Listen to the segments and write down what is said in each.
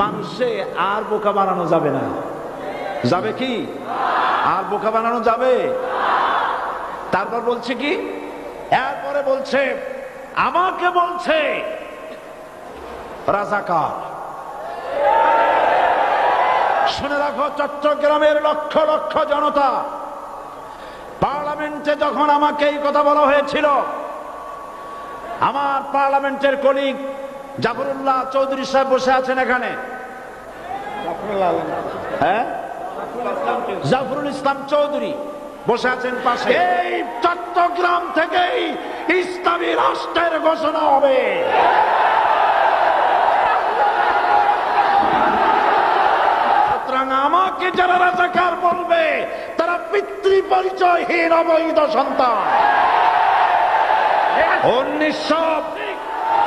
মানুষে আর বোকা বানানো যাবে না। যাবে কি? আর বোকা বানানো যাবে? তারপর বলছে কি? এরপরে বলছে, আমাকে বলছে, রাজাকার। শুনে রাখো, চট্টগ্রামের লক্ষ লক্ষ জনতা, পার্লামেন্টে যখন আমাকে এই কথা বলা হয়েছিল, আমার পার্লামেন্টের কলিগ জাফরুল্লাহ চৌধুরী সাহেব বসে আছেন এখানে। হ্যাঁ? জাফরুল ইসলাম চৌধুরী বসে আছেন পাশে। এই চট্টগ্রাম থেকেই ইসলামী রাষ্ট্রের ঘোষণা হবে। আমাকে যারা রাজাকার বলবে, তারা পিতৃ পরিচয়হীন অবৈধ সন্তান। উনিশশো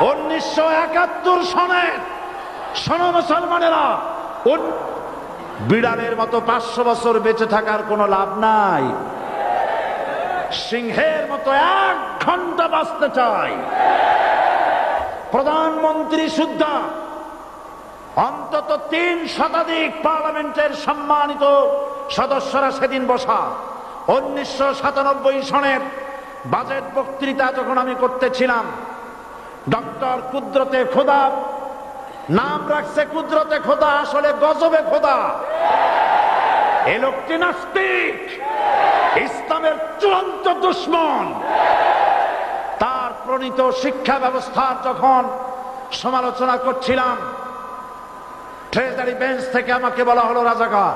উনিশশো একাত্তর সনে শোনো মুসলমানেরা বিড়ালের মতো পাঁচশো বছর বেঁচে থাকার কোনো লাভ নাই। সিংহের মতো এক ঘণ্টা বাঁচতে চাই প্রধানমন্ত্রী সুদ্ধা অন্তত তিন শতাধিক পার্লামেন্টের সম্মানিত সদস্যরা সেদিন বসা। উনিশশো সাতানব্বই সনের বাজেট বক্তৃতা যখন আমি করতেছিলাম ডক্টর কুদরতে খোদা, নাম রাখছে কুদরতে খোদা, আসলে গজবে খোদা। এ লোকটি নাস্তিক, ইসলামের চূড়ান্ত দুশ্মন। তার প্রণীত শিক্ষা ব্যবস্থার যখন সমালোচনা করছিলাম, ট্রেজারি বেঞ্চ থেকে আমাকে বলা হলো, রাজাকার।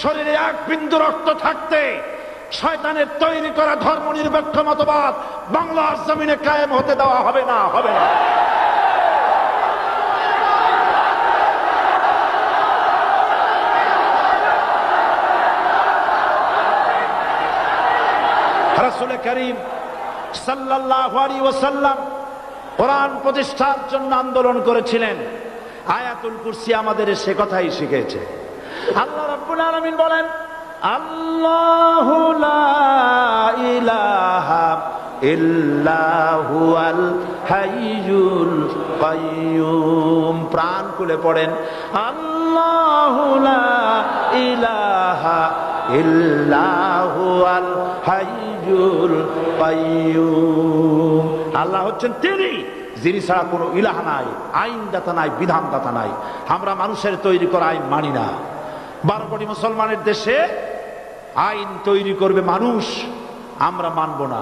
শরীরে এক বিন্দু রক্ত থাকতে শয়তানের তৈরি করা ধর্ম নিরপেক্ষ মতবাদ বাংলার জমিনে কায়েম হতে দেওয়া হবে না হবে না। রাসূল করিম ওয়াসাল্লাম কোরআন প্রতিষ্ঠার জন্য আন্দোলন করেছিলেন। আয়াতুল কুরসি আমাদের সে কথাই শিখেছে। আল্লাহ রাব্বুল আলামিন বলেন, আল্লাহু লা ইলাহা প্রাণ খুলে পড়েন ইলাহা আল্লাহ হচ্ছেন তিনি, যিনি ছাড়া কোনো ইলাহা নাই, আইনদাতা নাই, বিধানদাতা নাই। আমরা মানুষের তৈরি করা আইন মানি না। বারো কোটি মুসলমানের দেশে আইন তৈরি করবে মানুষ আমরা মানব না।